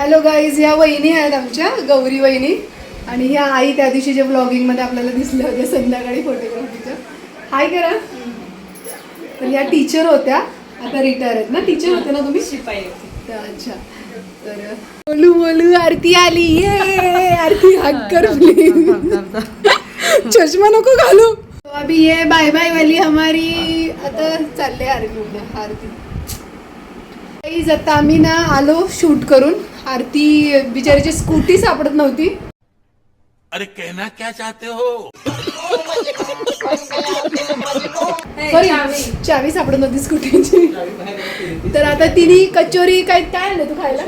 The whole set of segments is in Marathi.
हॅलो गाईज ह्या वहिनी आहेत आमच्या गौरी वहिनी. आणि ह्या आई त्या दिवशी जे ब्लॉगिंगमध्ये आपल्याला दिसल्या होत्या संध्याकाळी फोटोग्राफीच्या हाय करा. तर ह्या टीचर होत्या. आता रिटायर आहेत ना? टीचर होते ना तुम्ही? शिपाई अच्छा. तर बोलू बोलू आरती आली. ये आरती हाक कर प्लीज चष्मा नको घालू. अभी ये बाय बाय वाली हमारी. आता चालले आरती आरती. आता आम्ही ना आलो शूट करून. आरती बिचारीची स्कूटी सापडत नव्हती. अरे कहना क्या चाहते हो? चावी सापडत नव्हती स्कूटीची. तर आता तिने कचोरी काय काय आणलं तू खायला?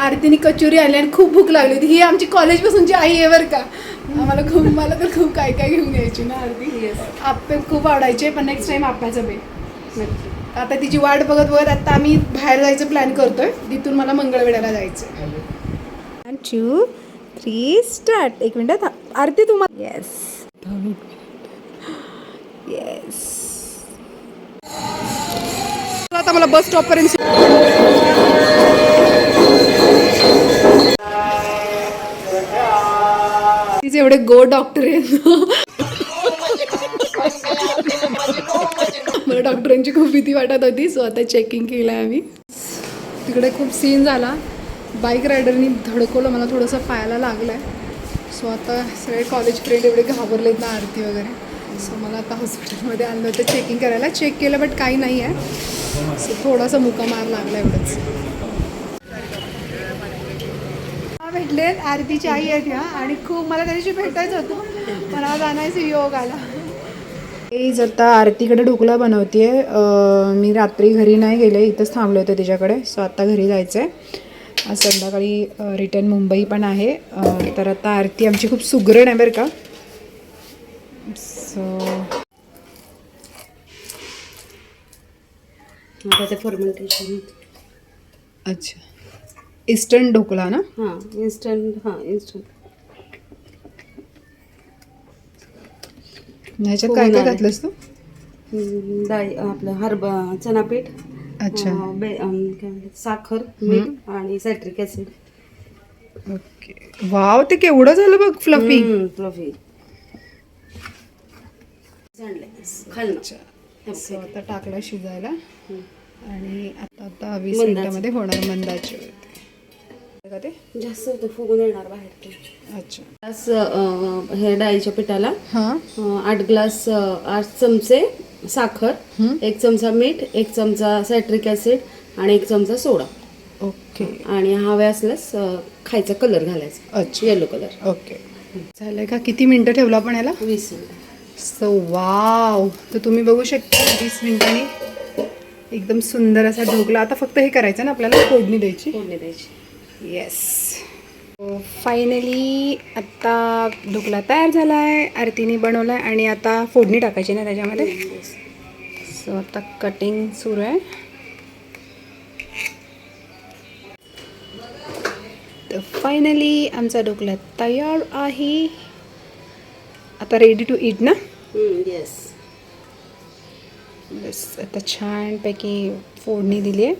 आरतीने कचोरी आणली आणि खूप भूक लागली होती. ही आमची कॉलेज पासूनची आई आहे बरं का. आम्हाला खूप मला तर खूप काय काय घेऊन यायची ना आरती. आप्पे खूप आवडायचे पण नेक्स्ट टाइम आप्याचं बे. आता तिची वाट बघत बघत आता आम्ही बाहेर जायचं प्लॅन करतोय. तिथून मला मंगळवेढ्याला जायचं टू थ्री स्टार्ट एक मिनिट आरती तुम्हाला येस येस आता मला बस स्टॉप पर्यंत तिचे एवढे गो डॉक्टर आहेत. मला डॉक्टरांची खूप भीती वाटत होती. सो आता चेकिंग केलं आहे आम्ही. तिकडे खूप सीन झाला. बाईक रायडरनी धडकवलं. मला थोडंसं पायाला लागलं आहे सो आता सगळे कॉलेज फ्रेंड एवढे घाबरलेत ना आरती वगैरे. सो मला आता हॉस्पिटलमध्ये आणलं होतं चेकिंग करायला. चेक केलं बट काही नाही आहे. सो थोडासा मुका मार लागला एवढंच. हा, भेटले आरतीची आई आहेत ह्या. आणि खूप मला त्याच्याशी भेटायचं होतं. मला जाणायचं योग आला जर आता आरतीकडे ढोकला बनवते मी रात्री घरी नाही गेले इथंच थांबले होते तिच्याकडे. सो आता घरी जायचं आहे आज संध्याकाळी रिटर्न मुंबई पण आहे. तर आता आरती आमची खूप सुगरण आहे बरं का. सो फर्मेंटेशन अच्छा. इस्टर्न ढोकला ना? हां इन्स्टंट हां इन्स्टंट ह्याच्यात काय काय घातलंस तू? डाळी आपलं हरभा चणापीठ अच्छा. अं, बे काय म्हणतात, साखर मीठ आणि सायट्रिक ॲसिड ओके. वाव ते केवढं झालं बघ फ्लफी फ्लफी आता टाकला शिजायला. आणि आता आता वीस. मिनिटामध्ये होणार मंदाचे का ते जास्त होतं फुगून येणार बाहेर ते. अच्छा. ग्लास अं, हे डाळीच्या पिठाला. हां. अं, आठ ग्लास अं, आठ चमचे साखर एक चमचा मीठ एक चमचा सायट्रिक ॲसिड आणि एक चमचा सोडा. ओके. आणि हवे असल्यास अं, खायचा कलर घालायचा. अच्छा. Yellow colour okay. झालंय का? किती मिनटं ठेवलं आपण याला? वीस मिनिट. सो वाव तर तुम्ही बघू शकता वीस मिनिटांनी एकदम सुंदर असा ढोकला. आता फक्त हे करायचं ना आपल्याला? फोडणी द्यायची? फोडणी द्यायची. येस फायनली आत्ता ढोकला तयार झाला आहे आरतीने बनवला आहे आणि आता फोडणी टाकायची ना त्याच्यामध्ये. सो आता कटिंग सुरू आहे. तर फायनली आमचा ढोकला तयार आहे. आता रेडी टू इट ना? येस बस आता छानपैकी फोडणी दिली आहे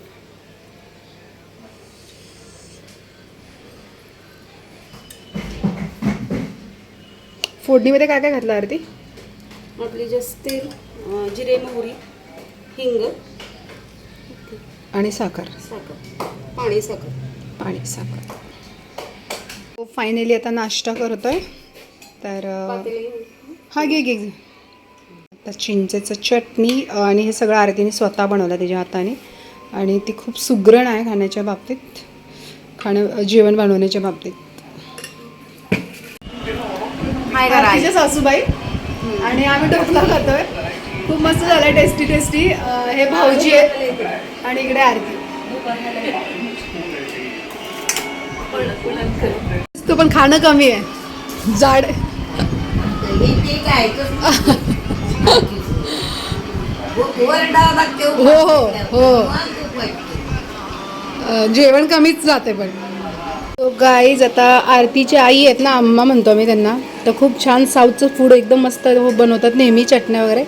फोडणीमध्ये काय काय घातलं आरती? आपली जास्त तेल जिरे मोहरी हिंग. आणि साखर. साखर. पाणी साखर. पाणी साखर. फायनली आता नाश्ता करतोय. तर हा घे घे घे. आता चिंचेचं चटणी आणि हे सगळं आरतीने स्वतः बनवलं तिच्या हाताने. आणि ती खूप सुगरण आहे खाण्याच्या बाबतीत. खाणं जेवण बनवण्याच्या बाबतीत. आरतीच्या सासूबाई. आणि आम्ही ढोकला खातोय. खूप मस्त झालाय टेस्टी टेस्टी हे भाऊजी आहेत. आणि इकडे आरती. तो पण खाणं कमी आहे. जाड. हो हो हो. जेवण कमीच जाते पण. तो गाईज आता आरतीची आई आहेत ना अम्मा म्हणतो मी त्यांना. तर खूप छान साऊथचं फूड एकदम मस्त बनवतात नेहमी चटण्या वगैरे.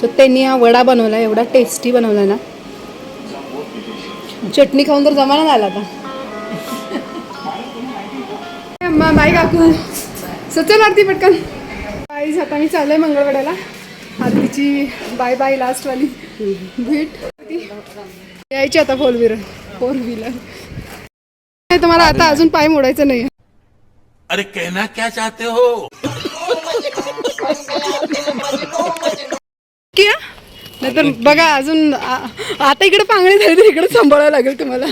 सो त्यांनी हा वडा बनवला एवढा टेस्टी बनवला ना. चटणी खाऊन तर जमाना आला आता. अम्मा बाय काकू. सचल आरती पटकन. गाईज आता मी चालू आहे मंगळवाड्याला. आरतीची बाय बाय लास्ट वाली भेट. यायची आता फोर व्हीलर फोर व्हीलर तुम्हाला आता अजून पाय मोडायचं नाही अरे कहना क्या चाहते हो? की नाहीतर बघा अजून आ- आता इकडे पांगणी झाली तर इकडे सांभाळावं लागेल तुम्हाला.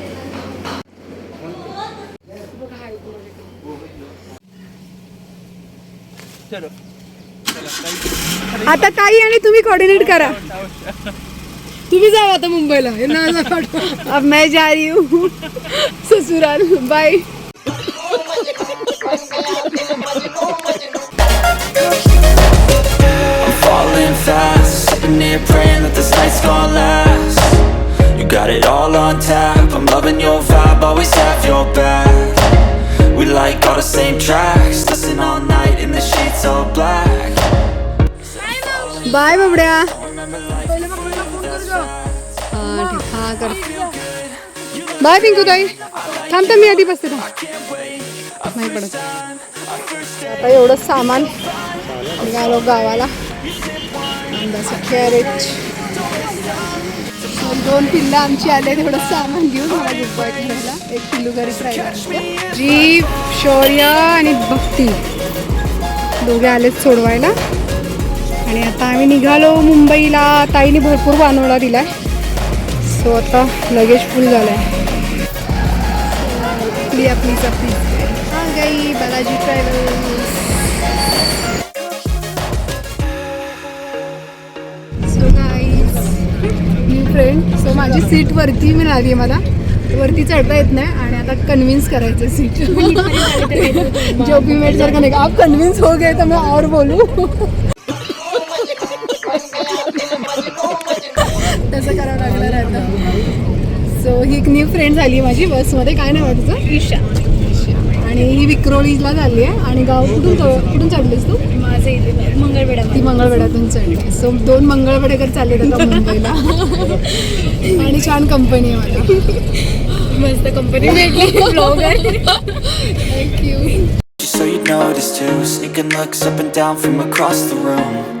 आता ताई आणि तुम्ही कोऑर्डिनेट करा तुम्ही जाऊ आता मुंबईला हे ना. अब मैं जा रही हूँ ससुराल bye I'm falling fast Sitting here praying that this night's gonna last You got it all on tap I'm loving your vibe, always have your back We like all the same tracks bye बाबड्या. हा ठीक हा कर बाय पिंकू ताई थांबता मी आधी बसते नाही पडत. आता एवढं सामान निघालो गावाला. कॅरेज दोन पिल्लं आमची आले तेवढं सामान घेऊन मला गुप्पा एक पिल्लू घरी जीप शौर्य आणि भक्ती. दोघे आलेत सोडवायला. आणि आता आम्ही निघालो मुंबईला. ताईने भरपूर वानवळा दिलाय. सो आता लगेज फुल झालाय. आपली आपली आपली हा गई बालाजी ट्रॅव्हल्स फ्रेंड सो माझी सीट वरती मिळाली आहे मला. वरती चढता येत नाही आणि आता कन्व्हिन्स करायचं सीट जो भी मेट जर का नाही. आप कन्व्हिन्स हो गए तो मैं और बोलू. तसं करावं लागणार आहे आता. सो ही एक न्यू फ्रेंड झाली आहे माझी बसमध्ये काय नाव तुझं? ईशा. आणि ही विक्रोळीला झाली आहे. आणि गाव कुठून च- कुठून चढलीस तू? माझं इथे मंगळवेढा ती मंगळवेढ्यातून चढली सो दोन मंगळवेढेकर चालले आता मुंबईला. आणि छान कंपनी आहे मला. मस्त कंपनी भेटली. Blogger thank you Just so you notice too Sneaking looks up and down from across the room.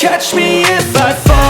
catch me if I fall